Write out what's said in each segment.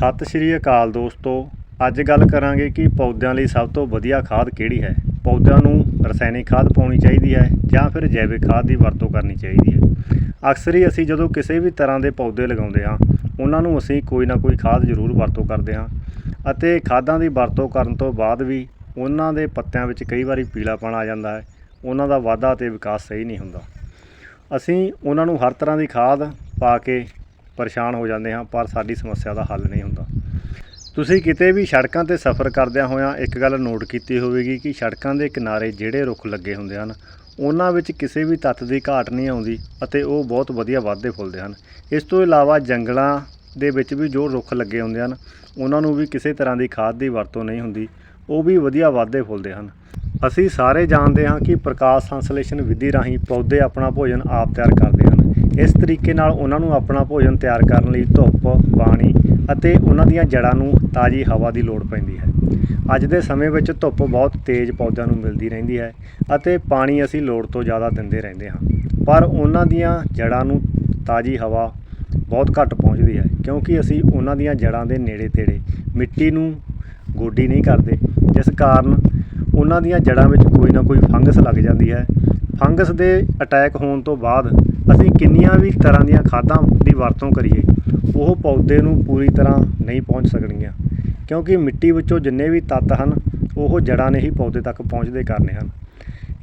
ਸਤਿ ਸ਼੍ਰੀ ਅਕਾਲ ਦੋਸਤੋ। ਅੱਜ ਗੱਲ ਕਰਾਂਗੇ ਕਿ ਪੌਦਿਆਂ ਲਈ ਸਭ ਤੋਂ ਵਧੀਆ ਖਾਦ ਕਿਹੜੀ ਹੈ? ਪੌਦਿਆਂ ਨੂੰ ਰਸਾਇਣਿਕ ਖਾਦ ਪਾਉਣੀ ਚਾਹੀਦੀ ਹੈ ਜਾਂ ਫਿਰ ਜੈਵਿਕ ਖਾਦ ਦੀ ਵਰਤੋਂ ਕਰਨੀ ਚਾਹੀਦੀ ਹੈ? ਅਕਸਰ ਹੀ ਅਸੀਂ ਜਦੋਂ ਕਿਸੇ ਵੀ ਤਰ੍ਹਾਂ ਦੇ ਪੌਦੇ ਲਗਾਉਂਦੇ ਹਾਂ, ਉਹਨਾਂ ਨੂੰ ਅਸੀਂ ਕੋਈ ਨਾ ਕੋਈ ਖਾਦ ਜ਼ਰੂਰ ਵਰਤੋਂ ਕਰਦੇ ਹਾਂ ਅਤੇ ਖਾਦਾਂ ਦੀ ਵਰਤੋਂ ਕਰਨ ਤੋਂ ਬਾਅਦ ਵੀ ਉਹਨਾਂ ਦੇ ਪੱਤਿਆਂ ਵਿੱਚ ਕਈ ਵਾਰੀ ਪੀਲਾਪਣ ਆ ਜਾਂਦਾ ਹੈ, ਉਹਨਾਂ ਦਾ ਵਾਧਾ ਤੇ ਵਿਕਾਸ ਸਹੀ ਨਹੀਂ ਹੁੰਦਾ। ਅਸੀਂ ਉਹਨਾਂ ਨੂੰ ਹਰ ਤਰ੍ਹਾਂ ਦੀ ਖਾਦ ਪਾ ਕੇ ਪਰੇਸ਼ਾਨ ਹੋ ਜਾਂਦੇ ਹਾਂ, ਪਰ ਸਾਡੀ ਸਮੱਸਿਆ ਦਾ ਹੱਲ ਨਹੀਂ ਹੁੰਦਾ। ਤੁਸੀਂ ਕਿਤੇ ਵੀ ਸੜਕਾਂ ਤੇ ਸਫ਼ਰ ਕਰਦਿਆਂ ਹੋਇਆਂ ਇੱਕ ਗੱਲ ਨੋਟ ਕੀਤੀ ਹੋਵੇਗੀ ਕਿ ਸੜਕਾਂ ਦੇ ਕਿਨਾਰੇ ਜਿਹੜੇ ਰੁੱਖ ਲੱਗੇ ਹੁੰਦੇ ਹਨ, ਉਹਨਾਂ ਵਿੱਚ ਕਿਸੇ ਵੀ ਤੱਤ ਦੀ ਘਾਟ ਨਹੀਂ ਆਉਂਦੀ ਅਤੇ ਉਹ ਬਹੁਤ ਵਧੀਆ ਵਾਧੇ ਫੁੱਲਦੇ ਹਨ। ਇਸ ਤੋਂ ਇਲਾਵਾ ਜੰਗਲਾਂ ਦੇ ਵਿੱਚ ਵੀ ਜੋ ਰੁੱਖ ਲੱਗੇ ਹੁੰਦੇ ਹਨ, ਉਹਨਾਂ ਨੂੰ ਵੀ ਕਿਸੇ ਤਰ੍ਹਾਂ ਦੀ ਖਾਦ ਦੀ ਵਰਤੋਂ ਨਹੀਂ ਹੁੰਦੀ, ਉਹ ਵੀ ਵਧੀਆ ਵਾਧੇ ਫੁੱਲਦੇ ਹਨ। ਅਸੀਂ ਸਾਰੇ ਜਾਣਦੇ ਹਾਂ ਕਿ ਪ੍ਰਕਾਸ਼ ਸੰਸਲੇਸ਼ਨ ਵਿਧੀ ਰਾਹੀਂ ਪੌਦੇ ਆਪਣਾ ਭੋਜਨ ਆਪ ਤਿਆਰ ਕਰਦੇ ਇਸ ਤਰੀਕੇ ਨਾਲ ਉਹਨਾਂ ਨੂੰ ਆਪਣਾ ਭੋਜਨ ਤਿਆਰ ਕਰਨ ਲਈ ਧੁੱਪ, ਪਾਣੀ ਅਤੇ ਉਹਨਾਂ ਦੀਆਂ ਜੜ੍ਹਾਂ ਨੂੰ ਤਾਜ਼ੀ ਹਵਾ ਦੀ ਲੋੜ ਪੈਂਦੀ ਹੈ। ਅੱਜ ਦੇ ਸਮੇਂ ਵਿੱਚ ਧੁੱਪ ਬਹੁਤ ਤੇਜ਼ ਪੌਦਿਆਂ ਨੂੰ ਮਿਲਦੀ ਰਹਿੰਦੀ ਹੈ ਅਤੇ ਪਾਣੀ ਅਸੀਂ ਲੋੜ ਤੋਂ ਜ਼ਿਆਦਾ ਦਿੰਦੇ ਰਹਿੰਦੇ ਹਾਂ। ਪਰ ਉਹਨਾਂ ਦੀਆਂ ਜੜ੍ਹਾਂ ਨੂੰ ਤਾਜ਼ੀ ਹਵਾ ਬਹੁਤ ਘੱਟ ਪਹੁੰਚਦੀ ਹੈ ਕਿਉਂਕਿ ਅਸੀਂ ਉਹਨਾਂ ਦੀਆਂ ਜੜ੍ਹਾਂ ਦੇ ਨੇੜੇ ਤੇੜੇ ਮਿੱਟੀ ਨੂੰ ਗੋਡੀ ਨਹੀਂ ਕਰਦੇ, ਜਿਸ ਕਾਰਨ ਉਹਨਾਂ ਦੀਆਂ ਜੜ੍ਹਾਂ ਵਿੱਚ ਕੋਈ ਨਾ ਕੋਈ ਫੰਗਸ ਲੱਗ ਜਾਂਦੀ ਹੈ। ਫੰਗਸ ਦੇ ਅਟੈਕ ਹੋਣ ਤੋਂ ਬਾਅਦ ਅਸੀਂ ਕਿੰਨੀਆਂ ਵੀ ਤਰ੍ਹਾਂ ਦੀਆਂ ਖਾਦਾਂ ਦੀ ਵਰਤੋਂ ਕਰੀਏ, ਉਹ ਪੌਦੇ ਨੂੰ ਪੂਰੀ ਤਰ੍ਹਾਂ ਨਹੀਂ ਪਹੁੰਚ ਸਕਣਗੀਆਂ। ਕਿਉਂਕਿ ਮਿੱਟੀ ਵਿੱਚੋਂ ਜਿੰਨੇ ਵੀ ਤੱਤ ਹਨ, ਉਹ ਜੜ੍ਹਾਂ ਨੇ ਹੀ ਪੌਦੇ ਤੱਕ ਪਹੁੰਚਦੇ ਕਰਨੇ ਹਨ।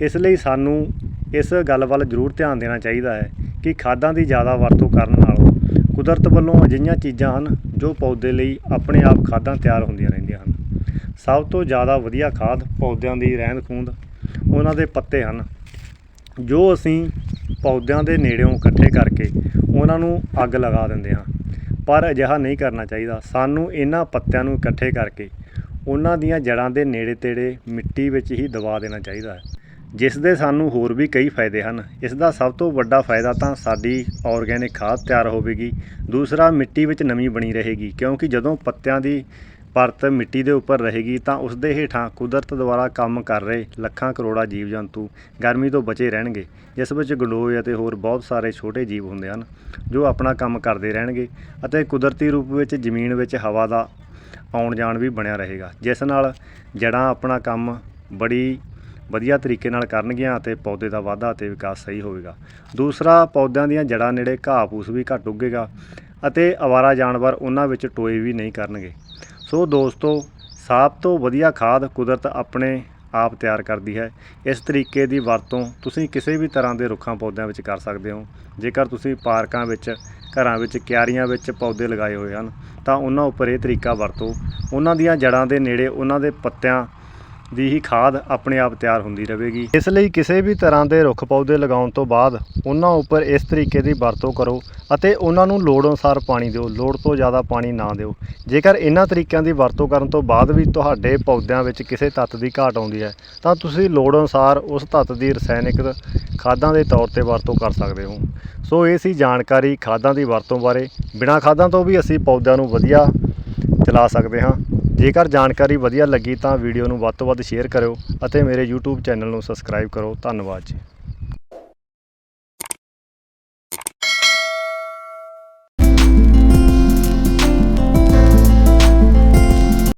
ਇਸ ਲਈ ਸਾਨੂੰ ਇਸ ਗੱਲ ਵੱਲ ਜ਼ਰੂਰ ਧਿਆਨ ਦੇਣਾ ਚਾਹੀਦਾ ਹੈ ਕਿ ਖਾਦਾਂ ਦੀ ਜ਼ਿਆਦਾ ਵਰਤੋਂ ਕਰਨ ਨਾਲੋਂ ਕੁਦਰਤ ਵੱਲੋਂ ਅਜਿਹੀਆਂ ਚੀਜ਼ਾਂ ਹਨ, ਜੋ ਪੌਦੇ ਲਈ ਆਪਣੇ ਆਪ ਖਾਦਾਂ ਤਿਆਰ ਹੁੰਦੀਆਂ ਰਹਿੰਦੀਆਂ ਹਨ। ਸਭ ਤੋਂ ਜ਼ਿਆਦਾ ਵਧੀਆ ਖਾਦ ਪੌਦਿਆਂ ਦੀ ਰਹਿੰਦ ਖੂੰਦ ਉਹਨਾਂ ਦੇ ਪੱਤੇ ਹਨ, ਜੋ ਅਸੀਂ ਪੌਦਿਆਂ ਦੇ ਨੇੜਿਓਂ ਇਕੱਠੇ ਕਰਕੇ ਉਹਨਾਂ ਨੂੰ ਅੱਗ ਲਗਾ ਦਿੰਦੇ ਹਾਂ। ਪਰ ਅਜਿਹਾ ਨਹੀਂ ਕਰਨਾ ਚਾਹੀਦਾ। ਸਾਨੂੰ ਇਹਨਾਂ ਪੱਤਿਆਂ ਨੂੰ ਇਕੱਠੇ ਕਰਕੇ ਉਹਨਾਂ ਦੀਆਂ ਜੜ੍ਹਾਂ ਦੇ ਨੇੜੇ ਤੇੜੇ ਮਿੱਟੀ ਵਿੱਚ ਹੀ ਦਬਾ ਦੇਣਾ ਚਾਹੀਦਾ ਹੈ, ਜਿਸ ਦੇ ਸਾਨੂੰ ਹੋਰ ਵੀ ਕਈ ਫਾਇਦੇ ਹਨ। ਇਸ ਦਾ ਸਭ ਤੋਂ ਵੱਡਾ ਫਾਇਦਾ ਤਾਂ ਸਾਡੀ ਆਰਗੈਨਿਕ ਖਾਦ ਤਿਆਰ ਹੋਵੇਗੀ। ਦੂਸਰਾ, ਮਿੱਟੀ ਵਿੱਚ ਨਮੀ ਬਣੀ ਰਹੇਗੀ, ਕਿਉਂਕਿ ਜਦੋਂ ਪੱਤਿਆਂ ਦੀ ਪਰਤ ਮਿੱਟੀ ਦੇ ਉੱਪਰ ਰਹੇਗੀ ਤਾਂ ਉਸ ਦੇ ਹੇਠਾਂ ਕੁਦਰਤ ਦੁਆਰਾ ਕੰਮ ਕਰ ਰਹੇ ਲੱਖਾਂ ਕਰੋੜਾਂ ਜੀਵ ਜੰਤੂ ਗਰਮੀ ਤੋਂ ਬਚੇ ਰਹਿਣਗੇ, ਜਿਸ ਵਿੱਚ ਗੰਡੋਏ ਅਤੇ ਹੋਰ ਬਹੁਤ ਸਾਰੇ ਛੋਟੇ ਜੀਵ ਹੁੰਦੇ ਹਨ, ਜੋ ਆਪਣਾ ਕੰਮ ਕਰਦੇ ਰਹਿਣਗੇ ਅਤੇ ਕੁਦਰਤੀ ਰੂਪ ਵਿੱਚ ਜ਼ਮੀਨ ਵਿੱਚ ਹਵਾ ਦਾ ਆਉਣ ਜਾਣ ਵੀ ਬਣਿਆ ਰਹੇਗਾ, ਜਿਸ ਨਾਲ ਜੜ੍ਹਾਂ ਆਪਣਾ ਕੰਮ ਬੜੀ ਵਧੀਆ ਤਰੀਕੇ ਨਾਲ ਕਰਨਗੀਆਂ ਅਤੇ ਪੌਦੇ ਦਾ ਵਾਧਾ ਅਤੇ ਵਿਕਾਸ ਸਹੀ ਹੋਵੇਗਾ। ਦੂਸਰਾ, ਪੌਦਿਆਂ ਦੀਆਂ ਜੜ੍ਹਾਂ ਨੇੜੇ ਘਾਹ ਫੂਸ ਵੀ ਘੱਟ ਉੱਗੇਗਾ ਅਤੇ ਅਵਾਰਾ ਜਾਨਵਰ ਉਹਨਾਂ ਵਿੱਚ ਟੋਏ ਵੀ ਨਹੀਂ ਕਰਨਗੇ। ਸੋ ਦੋਸਤੋ ਸਭ ਤੋਂ ਵਧੀਆ ਖਾਦ ਕੁਦਰਤ ਆਪਣੇ ਆਪ ਤਿਆਰ ਕਰਦੀ ਹੈ। ਇਸ ਤਰੀਕੇ ਦੀ ਵਰਤੋਂ ਤੁਸੀਂ ਕਿਸੇ ਵੀ ਤਰ੍ਹਾਂ ਦੇ ਰੁੱਖਾਂ ਪੌਦਿਆਂ ਵਿੱਚ ਕਰ ਸਕਦੇ ਹੋ। ਜੇਕਰ ਤੁਸੀਂ ਪਾਰਕਾਂ ਵਿੱਚ, ਘਰਾਂ ਵਿੱਚ, ਕਿਆਰੀਆਂ ਵਿੱਚ ਪੌਦੇ ਲਗਾਏ ਹੋਏ ਹਨ, ਤਾਂ ਉਹਨਾਂ ਉੱਪਰ ਇਹ ਤਰੀਕਾ ਵਰਤੋ। ਉਹਨਾਂ ਦੀਆਂ ਜੜ੍ਹਾਂ ਦੇ ਨੇੜੇ ਉਹਨਾਂ ਦੇ ਪੱਤਿਆਂ ਦੀ ਹੀ ਖਾਦ ਆਪਣੇ ਆਪ ਤਿਆਰ ਹੁੰਦੀ ਰਹੇਗੀ। ਇਸ ਲਈ ਕਿਸੇ ਵੀ ਤਰ੍ਹਾਂ ਦੇ ਰੁੱਖ ਪੌਦੇ ਲਗਾਉਣ ਤੋਂ ਬਾਅਦ ਉਹਨਾਂ ਉੱਪਰ ਇਸ ਤਰੀਕੇ ਦੀ ਵਰਤੋਂ ਕਰੋ ਅਤੇ ਉਹਨਾਂ ਨੂੰ ਲੋੜ ਅਨੁਸਾਰ ਪਾਣੀ ਦਿਓ। ਲੋੜ ਤੋਂ ਜ਼ਿਆਦਾ ਪਾਣੀ ਨਾ ਦਿਓ। ਜੇਕਰ ਇਹਨਾਂ ਤਰੀਕਿਆਂ ਦੀ ਵਰਤੋਂ ਕਰਨ ਤੋਂ ਬਾਅਦ ਵੀ ਤੁਹਾਡੇ ਪੌਦਿਆਂ ਵਿੱਚ ਕਿਸੇ ਤੱਤ ਦੀ ਘਾਟ ਆਉਂਦੀ ਹੈ, ਤਾਂ ਤੁਸੀਂ ਲੋੜ ਅਨੁਸਾਰ ਉਸ ਤੱਤ ਦੀ ਰਸਾਇਣਿਕ ਖਾਦਾਂ ਦੇ ਤੌਰ ਤੇ ਵਰਤੋਂ ਕਰ ਸਕਦੇ ਹੋ। ਸੋ ਇਹ ਸੀ ਜਾਣਕਾਰੀ ਖਾਦਾਂ ਦੀ ਵਰਤੋਂ ਬਾਰੇ। ਬਿਨਾਂ ਖਾਦਾਂ ਤੋਂ ਵੀ ਅਸੀਂ ਪੌਦਿਆਂ ਨੂੰ ਵਧੀਆ ਚਲਾ ਸਕਦੇ ਹਾਂ। ਜੇਕਰ ਜਾਣਕਾਰੀ ਵਧੀਆ ਲੱਗੀ ਤਾਂ ਵੀਡੀਓ ਨੂੰ ਵੱਧ ਤੋਂ ਵੱਧ ਸ਼ੇਅਰ ਕਰਿਓ ਅਤੇ ਮੇਰੇ YouTube ਚੈਨਲ ਨੂੰ ਸਬਸਕ੍ਰਾਈਬ ਕਰੋ। ਧੰਨਵਾਦ ਜੀ।